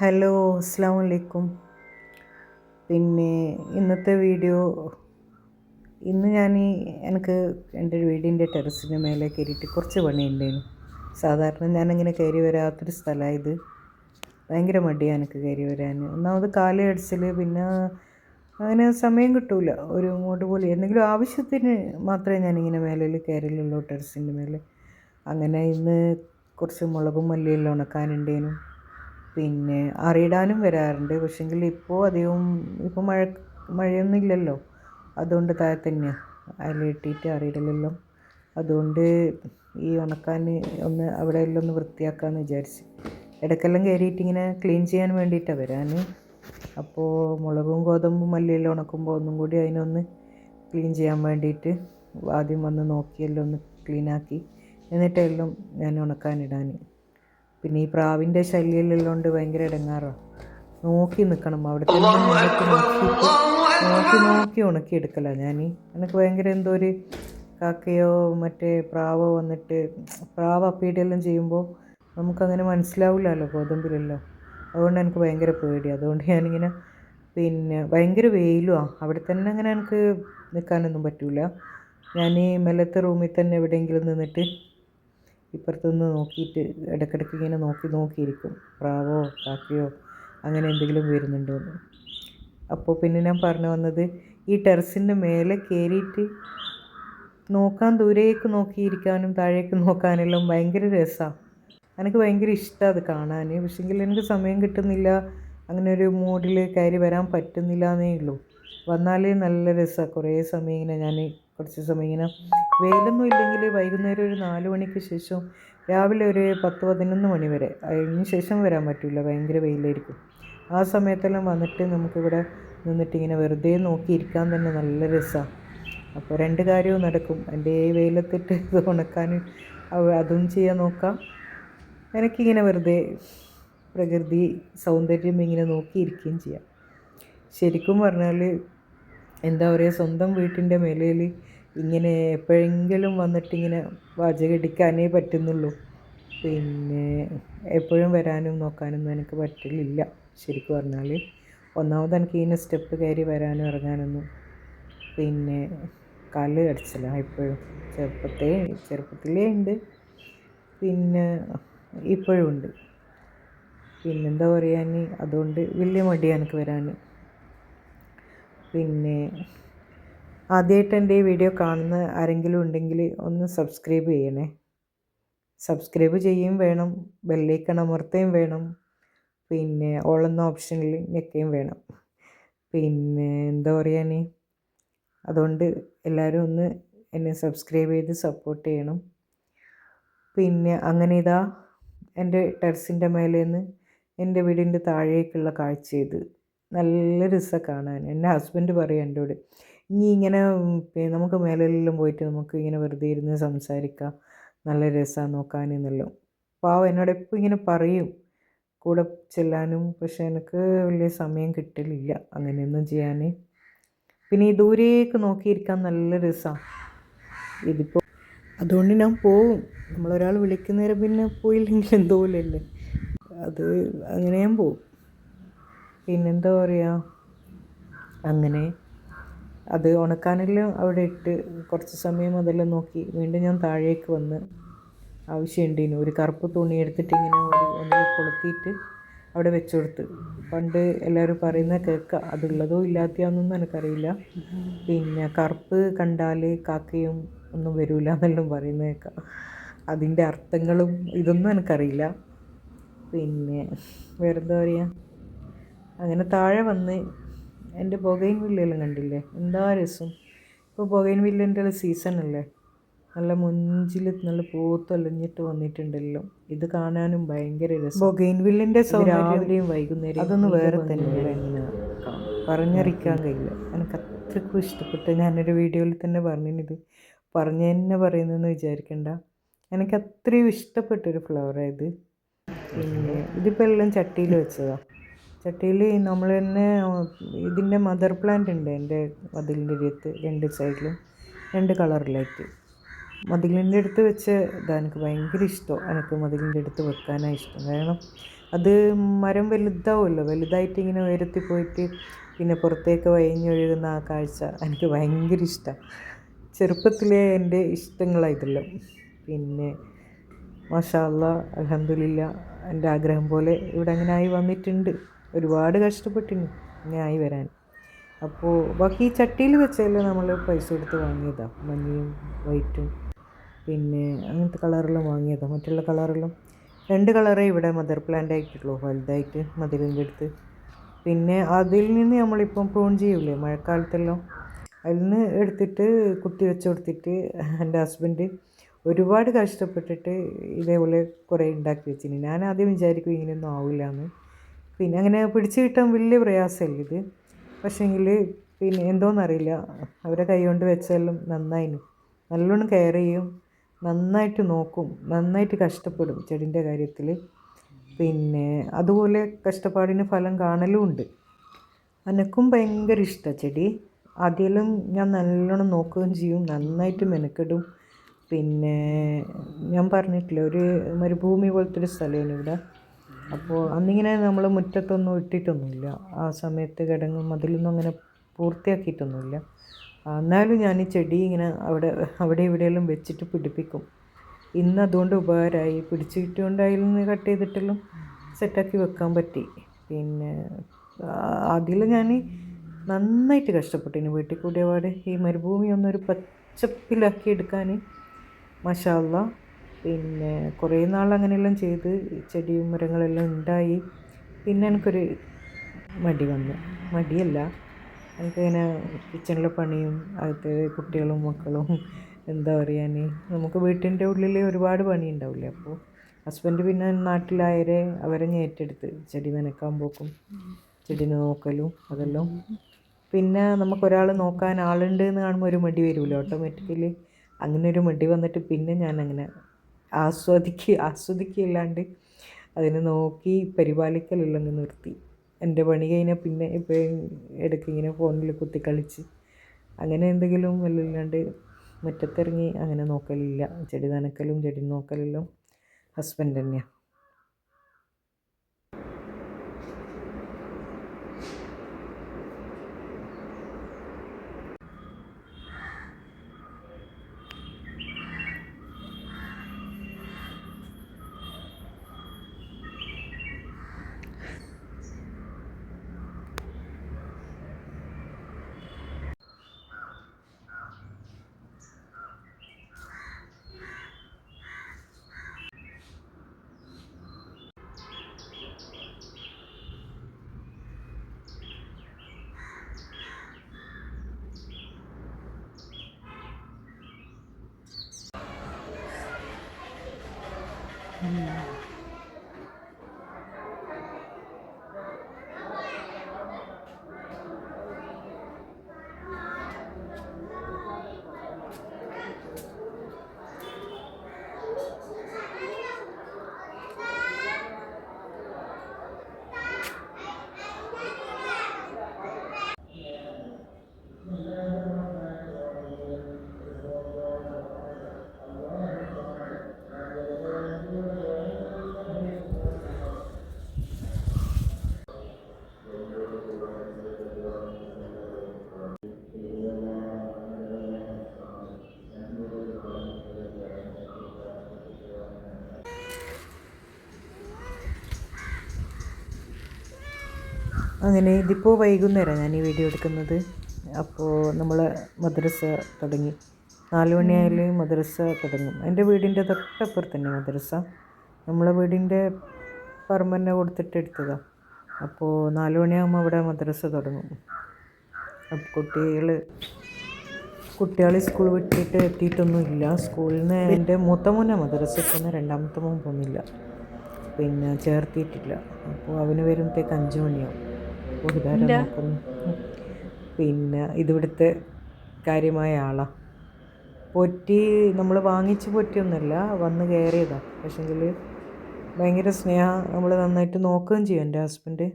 Hello അസ്സാം വലൈക്കും പിന്നെ ഇന്നത്തെ വീഡിയോ ഇന്ന് ഞാൻ എനിക്ക് എന്റെ വീടിന്റെ ടെറസിന് മേലെ കയറിയിട്ട് കുറച്ച് പണിയുണ്ടായിരുന്നു. സാധാരണ ഞാനിങ്ങനെ കയറി വരാത്തൊരു സ്ഥലമായത് ഭയങ്കര മടിയാണ് എനിക്ക് കയറി വരാൻ ഒന്നാമത് കാൽ അടിച്ചൽ പിന്നെ അങ്ങനെ സമയം കിട്ടില്ല ഒരു ഇങ്ങോട്ട് പോലെ എന്തെങ്കിലും ആവശ്യത്തിന് മാത്രമേ ഞാനിങ്ങനെ മേലിൽ കയറിയുള്ളൂ ടെറസിന്റെ മേലെ. അങ്ങനെ ഇന്ന് കുറച്ച് മുളകും മല്ലിയെല്ലാം ഉണക്കാനുണ്ടേനും പിന്നെ അറിയിടാനും വരാറുണ്ട്. പക്ഷെങ്കിൽ ഇപ്പോൾ അധികവും ഇപ്പോൾ മഴ മഴയൊന്നും ഇല്ലല്ലോ അതുകൊണ്ട് താഴെ തന്നെയാണ് അലയിട്ടിട്ട് അറിയിടലെല്ലാം അതുകൊണ്ട് ഈ ഉണക്കാൻ ഒന്ന് അവിടെ എല്ലാം ഒന്ന് വൃത്തിയാക്കാമെന്ന് വിചാരിച്ച്. ഇടയ്ക്കെല്ലാം കയറിയിട്ട് ഇങ്ങനെ ക്ലീൻ ചെയ്യാൻ വേണ്ടിയിട്ടാണ് വരാൻ അപ്പോൾ മുളകും ഗോതമ്പും മല്ലിയെല്ലാം ഉണക്കുമ്പോൾ ഒന്നും കൂടി അതിനൊന്ന് ക്ലീൻ ചെയ്യാൻ വേണ്ടിയിട്ട് ആദ്യം വന്ന് നോക്കിയെല്ലാം ഒന്ന് ക്ലീനാക്കി. എന്നിട്ടെല്ലാം ഞാൻ ഉണക്കാനിടാൻ പിന്നെ ഈ പ്രാവിന്റെ ശല്യമെല്ലാം കൊണ്ട് ഭയങ്കര ഇടങ്ങാറാണ് നോക്കി നിൽക്കണം അവിടെ തന്നെ നിന്നിട്ട് നോക്കിയിട്ട് നോക്കി ഉണക്കി എടുക്കല ഞാൻ എനിക്ക് ഭയങ്കര എന്തോ ഒരു കാക്കയോ മറ്റേ പ്രാവോ വന്നിട്ട് പ്രാവ് അപ്പീടെല്ലാം ചെയ്യുമ്പോൾ നമുക്കങ്ങനെ മനസ്സിലാവില്ലല്ലോ ഗോതമ്പിലല്ലോ. അതുകൊണ്ട് എനിക്ക് ഭയങ്കര പേടി. അതുകൊണ്ട് ഞാനിങ്ങനെ പിന്നെ ഭയങ്കര വെയിലുമാണ് അവിടെ തന്നെ അങ്ങനെ എനിക്ക് നിൽക്കാനൊന്നും പറ്റില്ല ഞാൻ ഈ മെല്ലത്തെ റൂമിൽ തന്നെ എവിടെയെങ്കിലും നിന്നിട്ട് ഇപ്പുറത്തുനിന്ന് നോക്കിയിട്ട് ഇടയ്ക്കിടയ്ക്ക് ഇങ്ങനെ നോക്കി നോക്കിയിരിക്കും. പ്രാവോ കാക്കയോ അങ്ങനെ എന്തെങ്കിലും വരുന്നുണ്ടോ എന്ന്. അപ്പോൾ പിന്നെ ഞാൻ പറഞ്ഞു വന്നത് ഈ ടെറസിന്റെ മേലെ കയറിയിട്ട് നോക്കാൻ ദൂരേക്ക് നോക്കിയിരിക്കാനും താഴേക്ക് നോക്കാനെല്ലാം ഭയങ്കര രസമാണ് എനിക്ക് ഭയങ്കര ഇഷ്ടമാണ് അത് കാണാൻ പക്ഷെങ്കിൽ എനിക്ക് സമയം കിട്ടുന്നില്ല. അങ്ങനെ ഒരു മൂഡിൽ കയറി വരാൻ പറ്റുന്നില്ല എന്നേ ഉള്ളൂ. വന്നാലേ നല്ല രസമാണ് കുറേ സമയം ഇങ്ങനെ ഞാൻ കുറച്ച് സമയം ഇങ്ങനെ വെയിലൊന്നും ഇല്ലെങ്കിൽ വൈകുന്നേരം ഒരു നാല് മണിക്ക് ശേഷം രാവിലെ ഒരു പത്ത് പതിനൊന്ന് മണി വരെ. അതിന് ശേഷം വരാൻ പറ്റില്ല ഭയങ്കര വെയിലായിരിക്കും. ആ സമയത്തെല്ലാം വന്നിട്ട് നമുക്കിവിടെ നിന്നിട്ട് ഇങ്ങനെ വെറുതെ നോക്കിയിരിക്കാൻ തന്നെ നല്ല രസമാണ് അപ്പോൾ രണ്ട് കാര്യവും നടക്കും. എന്റെ വെയിലത്തിട്ട് ഇത് ഉണക്കാൻ അതും ചെയ്യാൻ നോക്കാം. എനിക്കിങ്ങനെ വെറുതെ പ്രകൃതി സൗന്ദര്യം ഇങ്ങനെ നോക്കിയിരിക്കുകയും ചെയ്യാം. ശരിക്കും പറഞ്ഞാൽ എന്താ പറയുക സ്വന്തം വീട്ടിന്റെ മേലയിൽ ഇങ്ങനെ എപ്പോഴെങ്കിലും വന്നിട്ടിങ്ങനെ വാചകടിക്കാനേ പറ്റുന്നുള്ളൂ. പിന്നെ എപ്പോഴും വരാനും നോക്കാനൊന്നും എനിക്ക് പറ്റില്ല ശരിക്കും പറഞ്ഞാൽ ഒന്നാമത് എനിക്ക് ഇങ്ങനെ സ്റ്റെപ്പ് കയറി വരാനും ഇറങ്ങാനൊന്നും പിന്നെ കാൽ അടിച്ചില്ല എപ്പോഴും. ചെറുപ്പത്തെ ചെറുപ്പത്തിലേ ഉണ്ട്. പിന്നെ ഇപ്പോഴും ഉണ്ട്. പിന്നെന്താ പറയാൻ അതുകൊണ്ട് വലിയ മടിയാണ് എനിക്ക് വരാൻ പിന്നെ ആദ്യമായിട്ട് എന്റെ ഈ വീഡിയോ കാണുന്ന ആരെങ്കിലും ഉണ്ടെങ്കിൽ ഒന്ന് സബ്സ്ക്രൈബ് ചെയ്യണേ. സബ്സ്ക്രൈബ് ചെയ്യുകയും വേണം ബെല്ലൈക്കൺ അമർത്തുകയും വേണം പിന്നെ ഓളെന്ന ഓപ്ഷനിൽ ഞെക്കുകയും വേണം. പിന്നെ എന്താ പറയാൻ അതുകൊണ്ട് എല്ലാവരും ഒന്ന് എന്നെ സബ്സ്ക്രൈബ് ചെയ്ത് സപ്പോർട്ട് ചെയ്യണം. പിന്നെ അങ്ങനെ ഇതാ എന്റെ ടെറസിന്റെ മേലെ നിന്ന് എന്റെ വീടിന്റെ താഴേക്കുള്ള കാഴ്ച ഇത്. നല്ല രസമാണ് കാണാൻ. എന്റെ ഹസ്ബൻഡ് പറയും എന്നോട് ഇനി ഇങ്ങനെ നമുക്ക് മേലെല്ലാം പോയിട്ട് നമുക്ക് ഇങ്ങനെ വെറുതെ ഇരുന്ന് സംസാരിക്കാം. നല്ല രസമാണ് നോക്കാൻ എന്നെല്ലാം. പാവം എന്നോട് എപ്പോൾ ഇങ്ങനെ പറയും. കൂടെ ചെല്ലാനും പക്ഷെ എനിക്ക് വലിയ സമയം കിട്ടലില്ല അങ്ങനെയൊന്നും ചെയ്യാൻ പിന്നെ ഈ ദൂരേക്ക് നോക്കിയിരിക്കാൻ നല്ല രസമാണ് ഇതിപ്പോൾ അതുകൊണ്ട് ഞാൻ പോവും. നമ്മളൊരാൾ വിളിക്കുന്നേരം പിന്നെ പോയില്ലെങ്കിൽ എന്തോ പോലെയല്ലേ. അത് അങ്ങനെ ഞാൻ പോവും. പിന്നെന്താ പറയുക അങ്ങനെ. അത് ഉണക്കാനെല്ലാം അവിടെ ഇട്ട് കുറച്ച് സമയം അതെല്ലാം നോക്കി. വീണ്ടും ഞാൻ താഴേക്ക് വന്ന് ആവശ്യമുണ്ടേനു ഒരു കറുപ്പ് തുണി എടുത്തിട്ട് ഇങ്ങനെ ഒരു ഒന്നിൽ കൊളുത്തിയിട്ട് അവിടെ വെച്ചു കൊടുത്ത് പണ്ട് എല്ലാവരും പറയുന്ന കേൾക്കുക അതുള്ളതോ ഇല്ലാത്തയാണെന്നൊന്നും എനിക്കറിയില്ല. പിന്നെ കറുപ്പ് കണ്ടാൽ കാക്കയും ഒന്നും വരില്ല എന്നെല്ലാം പറയുന്ന കേൾക്കാം. അതിന്റെ അർത്ഥങ്ങളും ഇതൊന്നും എനിക്കറിയില്ല. പിന്നെ വേറെന്താ പറയുക അങ്ങനെ താഴെ വന്ന് എന്റെ ബൊഗൈൻ വില്ലെല്ലാം കണ്ടില്ലേ? എന്താ രസം? ഇപ്പോൾ ബൊഗൈൻ വില്ലിന്റെ സീസൺ അല്ലേ? നല്ല മുഞ്ചിൽ നല്ല പൂത്തൊലഞ്ഞിട്ട് വന്നിട്ടുണ്ടല്ലോ. ഇത് കാണാനും ഭയങ്കര രസം. ബൊഗൈൻ വില്ലിന്റെ രാവിലെയും വൈകുന്നേരം അതൊന്ന് വേറെ തന്നെ പറഞ്ഞറിയിക്കാൻ കഴിയില്ല. എനിക്ക് അത്രയ്ക്കും ഇഷ്ടപ്പെട്ട് ഞാനൊരു വീഡിയോയിൽ തന്നെ പറഞ്ഞിത് പറഞ്ഞു തന്നെ പറയുന്നതെന്ന് വിചാരിക്കണ്ട. എനിക്ക് അത്രയും ഇഷ്ടപ്പെട്ടൊരു ഫ്ലവറാണ് ഇത്. പിന്നെ ഇതിപ്പോൾ എല്ലാം ചട്ടിയിൽ വെച്ചതാണ് ചട്ടിയിൽ നമ്മൾ തന്നെ ഇതിന്റെ മദർ പ്ലാന്റ് ഉണ്ട് എന്റെ മതിലിന്റെ അടുത്ത് രണ്ട് സൈഡിലും രണ്ട് കളറിലായിട്ട്. മതിലിന്റെ അടുത്ത് വെച്ച് ഇതാ എനിക്ക് ഭയങ്കര ഇഷ്ടം. എനിക്ക് മതിലിന്റെ അടുത്ത് വെക്കാനാണ് ഇഷ്ടം. കാരണം അത് മരം വലുതാവുമല്ലോ. വലുതായിട്ട് ഇങ്ങനെ ഉയരത്തിൽ പോയിട്ട് പിന്നെ പുറത്തേക്ക് വയഞ്ഞൊഴുകുന്ന ആ കാഴ്ച എനിക്ക് ഭയങ്കര ഇഷ്ടമാണ് ചെറുപ്പത്തിലെ എന്റെ ഇഷ്ടങ്ങളാണ് ഇതെല്ലാം പിന്നെ മാഷാ അല്ലാ അലഹമില്ല എന്റെ ആഗ്രഹം പോലെ ഇവിടെ അങ്ങനെ ആയി വന്നിട്ടുണ്ട്. ഒരുപാട് കഷ്ടപ്പെട്ടിന് ആയി വരാൻ. അപ്പോൾ ബാക്കി ഈ ചട്ടിയിൽ വെച്ചെല്ലാം നമ്മൾ പൈസ കൊടുത്ത് വാങ്ങിയതാണ് മഞ്ഞയും വൈറ്റും പിന്നെ അങ്ങനത്തെ കളറിലും വാങ്ങിയതാണ് മറ്റുള്ള കളറിലും രണ്ട് കളറേ ഇവിടെ മദർ പ്ലാന്റ് ആയിട്ടുള്ളൂ. വലുതായിട്ട് മതിലിന്റെ അടുത്ത്. പിന്നെ അതിൽ നിന്ന് നമ്മളിപ്പം പ്രൂൺ ചെയ്യൂലേ? മഴക്കാലത്തെല്ലാം അതിൽ നിന്ന് എടുത്തിട്ട് കുത്തി വെച്ച് കൊടുത്തിട്ട് എന്റെ ഹസ്ബൻഡ് ഒരുപാട് കഷ്ടപ്പെട്ടിട്ട് ഇതേപോലെ കുറേ ഉണ്ടാക്കി വെച്ചിന്. ഞാൻ ആദ്യം വിചാരിക്കും ഇങ്ങനെയൊന്നും ആവില്ല എന്ന് പിന്നെ അങ്ങനെ പിടിച്ച് കിട്ടാൻ വലിയ പ്രയാസമല്ല ഇത്. പക്ഷേങ്കിൽ പിന്നെ എന്തോന്നറിയില്ല. അവരെ കൈ കൊണ്ട് വെച്ചാലും നന്നായിന്. നല്ലോണം കെയർ ചെയ്യും. നന്നായിട്ട് നോക്കും. നന്നായിട്ട് കഷ്ടപ്പെടും ചെടിന്റെ കാര്യത്തിൽ. പിന്നെ അതുപോലെ കഷ്ടപ്പാടിന് ഫലം കാണലും ഉണ്ട്. എനക്കും ഭയങ്കര ഇഷ്ടമാണ് ചെടി. അതിലും ഞാൻ നല്ലോണം നോക്കുകയും ചെയ്യും. നന്നായിട്ട് മെനക്കെടും. പിന്നെ ഞാൻ പറഞ്ഞിട്ടില്ല ഒരു മരുഭൂമി പോലത്തെ ഒരു സ്ഥലമാണ് ഇവിടെ. അപ്പോൾ അന്നിങ്ങനെ നമ്മൾ മുറ്റത്തൊന്നും ഇട്ടിട്ടൊന്നുമില്ല. ആ സമയത്ത് കിടങ്ങും അതിലൊന്നും അങ്ങനെ പൂർത്തിയാക്കിയിട്ടൊന്നുമില്ല. എന്നാലും ഞാൻ ഈ ചെടി ഇങ്ങനെ അവിടെ അവിടെ ഇവിടെയെല്ലാം വെച്ചിട്ട് പിടിപ്പിക്കും. ഇന്ന് അതുകൊണ്ട് ഉപകാരമായി. പിടിച്ചു കിട്ടിയോണ്ട് അതിൽ നിന്ന് കട്ട് ചെയ്തിട്ടെല്ലാം സെറ്റാക്കി വെക്കാൻ പറ്റി. പിന്നെ അതിൽ ഞാൻ നന്നായിട്ട് കഷ്ടപ്പെട്ടു. വീട്ടിൽ കൂടിയ പാട് ഈ മരുഭൂമി ഒന്നൊരു പച്ചപ്പിലാക്കി എടുക്കാൻ മഷാല്ല പിന്നെ കുറേ നാൾ അങ്ങനെയെല്ലാം ചെയ്ത് ചെടിയും മരങ്ങളെല്ലാം ഉണ്ടായി. പിന്നെ എനിക്കൊരു മടി വന്നു. മടിയല്ല. എനിക്കിങ്ങനെ കിച്ചണിലെ പണിയും അകത്തെ കുട്ടികളും മക്കളും എന്താ പറയാൻ നമുക്ക് വീട്ടിന്റെ ഉള്ളിൽ ഒരുപാട് പണി ഉണ്ടാവില്ലേ അപ്പോൾ ഹസ്ബൻഡ് പിന്നെ നാട്ടിലായരെ അവരെ ഏറ്റെടുത്ത് ചെടി നനക്കാൻ പോക്കും ചെടി നോക്കലും അതെല്ലാം. പിന്നെ നമുക്കൊരാൾ നോക്കാൻ ആളുണ്ട് എന്ന് കാണുമ്പോൾ ഒരു മടി വരുമല്ലോ ഓട്ടോമാറ്റിക്കലി അങ്ങനെ ഒരു മടി വന്നിട്ട് പിന്നെ ഞാൻ അങ്ങനെ ആസ്വദിക്കുക ആസ്വദിക്കുകയല്ലാണ്ട് അതിനെ നോക്കി പരിപാലിക്കലുള്ളങ്ങ് നിർത്തി. എന്റെ പണി കഴിഞ്ഞാൽ പിന്നെ ഇപ്പോൾ ഇടയ്ക്ക് ഇങ്ങനെ ഫോണിൽ കുത്തി കളിച്ച് അങ്ങനെ എന്തെങ്കിലും വല്ലല്ലാണ്ട് മുറ്റത്തിറങ്ങി അങ്ങനെ നോക്കലില്ല. ചെടി നനക്കലും ചെടി നോക്കലെല്ലാം ഹസ്ബൻഡ് തന്നെയാണ് Mm. അങ്ങനെ ഇതിപ്പോൾ വൈകുന്നേരം ഞാൻ ഈ വീഡിയോ എടുക്കുന്നത്. അപ്പോൾ നമ്മൾ മദ്രസ തുടങ്ങി. നാല് മണിയായാലും മദ്രസ തുടങ്ങും. എന്റെ വീടിന്റെ തൊട്ടപ്പുറത്ത് തന്നെ മദ്രസ. നമ്മളെ വീടിന്റെ പറമ്പന്നെ കൊടുത്തിട്ട് എടുത്തതാണ് അപ്പോൾ നാല് മണിയാകുമ്പോൾ അവിടെ മദ്രസ തുടങ്ങും. അപ്പോൾ കുട്ടികൾ കുട്ടികളെ സ്കൂൾ വിട്ടിട്ട് എത്തിയിട്ടൊന്നുമില്ല സ്കൂളിൽ നിന്ന് എന്റെ മൂത്ത മോനെ മദ്രസ പോകുന്ന രണ്ടാമത്തെ മോൻ പോകുന്നില്ല പിന്നെ ചേർത്തിയിട്ടില്ല. അപ്പോൾ അവന് വരുമ്പോഴത്തേക്ക് അഞ്ച് മണിയാവും. കൂടുതലും നോക്കുന്നു. പിന്നെ ഇതിവിടുത്തെ കാര്യമായ ആളാണ് പൊറ്റി നമ്മൾ വാങ്ങിച്ച് പൊറ്റിയൊന്നുമല്ല വന്ന് കയറിയതാണ് പക്ഷെങ്കിൽ ഭയങ്കര സ്നേഹം നമ്മൾ നന്നായിട്ട് നോക്കുകയും ചെയ്യും എന്റെ ഹസ്ബൻഡ്.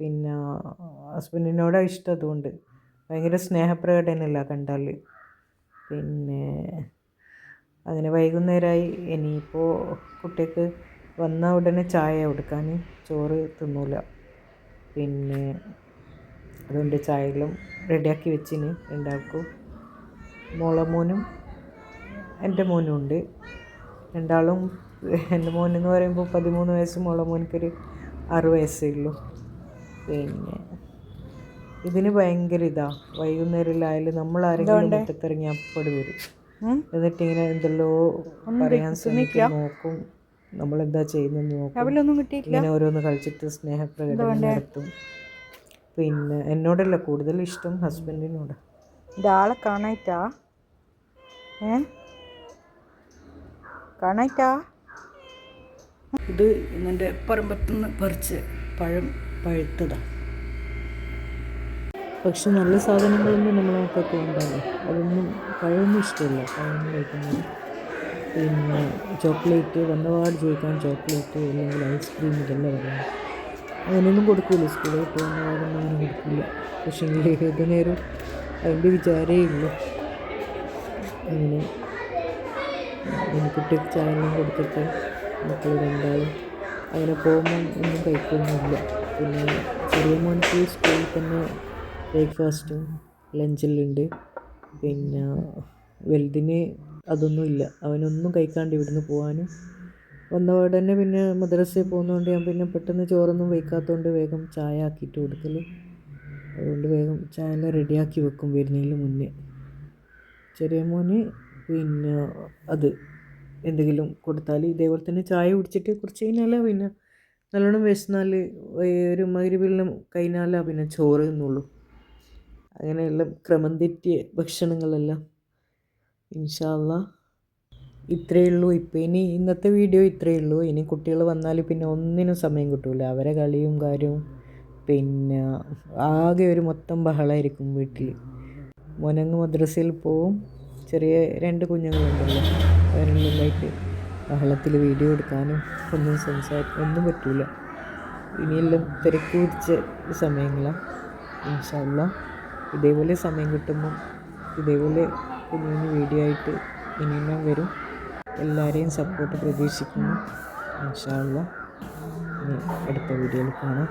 പിന്നെ ഹസ്ബൻഡിനോടാണ് ഇഷ്ടം അതുകൊണ്ട്. ഭയങ്കര സ്നേഹപ്രകടനല്ല കണ്ടാൽ പിന്നെ അങ്ങനെ വൈകുന്നേരമായി. ഇനിയിപ്പോൾ കുട്ടിക്ക് വന്ന ഉടനെ ചായ കൊടുക്കാൻ ചോറ് തിന്നൂല. പിന്നെ അതുകൊണ്ട് ചായയെല്ലാം റെഡിയാക്കി വെച്ചിന് രണ്ടാൾക്കും. മോളെ മോനും എന്റെ മോനും ഉണ്ട്. രണ്ടാളും എന്റെ മോനെന്ന് പറയുമ്പോൾ പതിമൂന്ന് വയസ്സ് മോളെ മോനിക്കൊരു ആറ് വയസ്സേ ഉള്ളൂ. പിന്നെ ഇതിന് ഭയങ്കര ഇതാ വൈകുന്നേരമായാലും നമ്മൾ ആരെങ്കിലും മുറ്റത്തിറങ്ങി അപ്പടി വരും. എന്നിട്ട് ഇങ്ങനെ എന്തെല്ലോ പറയാൻ ശ്രമിക്കും നോക്കും. നമ്മളെന്താ ചെയ്യുന്നതെന്ന് നോക്കും. ഇങ്ങനെ ഓരോന്ന് കളിച്ചിട്ട് സ്നേഹപ്രകടനം നടത്തും. പിന്നെ എന്നോടല്ല കൂടുതൽ ഇഷ്ടം ഹസ്ബൻഡിനോട്. ആളെ കാണായിട്ടാ. ഏ? കാണായിട്ടാ? ഇത് ഇന്നെ പറമ്പത്തുനിന്ന് പറിച്ച് പഴം പഴുത്തതാണ് പക്ഷെ നല്ല സാധനങ്ങളൊന്നും നമ്മളെ മക്കൾക്ക് വേണ്ടല്ലോ അതൊന്നും പഴമൊന്നും ഇഷ്ടമില്ല പഴം കഴിക്കുന്നത്. പിന്നെ ചോക്ലേറ്റ് വന്നപാട് ചോദിക്കാൻ ചോക്ലേറ്റ് അല്ലെങ്കിൽ ഐസ്ക്രീം ഇതെല്ലാം പറയാം അങ്ങനെയൊന്നും കൊടുക്കില്ല സ്കൂളിൽ വന്നപാടൊന്നും അങ്ങനെ കൊടുക്കില്ല പക്ഷേ ഏത് നേരം അതിന്റെ വിചാരമേ ഉള്ളൂ അങ്ങനെ കുട്ടിക്ക് ചായ എല്ലാം കൊടുത്തിട്ട് മക്കൾ രണ്ടാളും അങ്ങനെ പോകുമ്പം ഒന്നും കഴിക്കൊന്നുമില്ല പിന്നെ ചെറിയ മോനിക്ക് സ്കൂളിൽ തന്നെ ബ്രേക്ക്ഫാസ്റ്റും ലഞ്ചെല്ലാം പിന്നെ വലുതിന് അതൊന്നും ഇല്ല. അവനൊന്നും കഴിക്കാണ്ട് ഇവിടുന്ന് പോകാനും വന്നപാട് തന്നെ പിന്നെ മദ്രസയിൽ പോകുന്നതുകൊണ്ട് ഞാൻ പിന്നെ പെട്ടെന്ന് ചോറൊന്നും വയ്ക്കാത്തതുകൊണ്ട് വേഗം ചായ ആക്കിയിട്ട് കൊടുക്കൽ അതുകൊണ്ട് വേഗം ചായ എല്ലാം റെഡിയാക്കി വെക്കും വരുന്നതിന് മുന്നേ. ചെറിയ മോന് പിന്നെ അത് എന്തെങ്കിലും കൊടുത്താൽ ഇതേപോലെ തന്നെ ചായ കുടിച്ചിട്ട് കുറച്ച് കഴിഞ്ഞാൽ പിന്നെ നല്ലോണം വിശന്നാൽ ഒരു മരുവെല്ലാം കഴിഞ്ഞാലാ പിന്നെ ചോറ് എന്നുള്ളൂ അങ്ങനെയെല്ലാം ക്രമം തെറ്റിയ ഭക്ഷണങ്ങളെല്ലാം. ഇൻഷാല്ല ഇത്രയേ ഉള്ളൂ. ഇപ്പോൾ ഇനി ഇന്നത്തെ വീഡിയോ ഇത്രയേ ഉള്ളൂ. ഇനി കുട്ടികൾ വന്നാൽ പിന്നെ ഒന്നിനും സമയം കിട്ടില്ല അവരെ കളിയും കാര്യവും പിന്നെ ആകെ ഒരു മൊത്തം ബഹളമായിരിക്കും വീട്ടിൽ മോനങ്ങ് മദ്രസയിൽ പോവും. ചെറിയ രണ്ട് കുഞ്ഞുങ്ങളുണ്ടല്ലോ. അവരെല്ലാമായിട്ട് ബഹളത്തിൽ വീഡിയോ എടുക്കാനും ഒന്നും സംസാരിക്കാൻ ഒന്നും പറ്റില്ല ഇനിയെല്ലാം തിരക്ക് പിടിച്ച സമയങ്ങളാണ് ഇൻഷല്ല ഇതേപോലെ സമയം കിട്ടുമ്പം ഇതേപോലെ കുഞ്ഞു വീഡിയോ ആയിട്ട് ഇനിയും വരും. എല്ലാവരെയും സപ്പോർട്ട് പ്രതീക്ഷിക്കുന്നു. ഇൻഷാല്ല അടുത്ത വീഡിയോയിൽ കാണാം.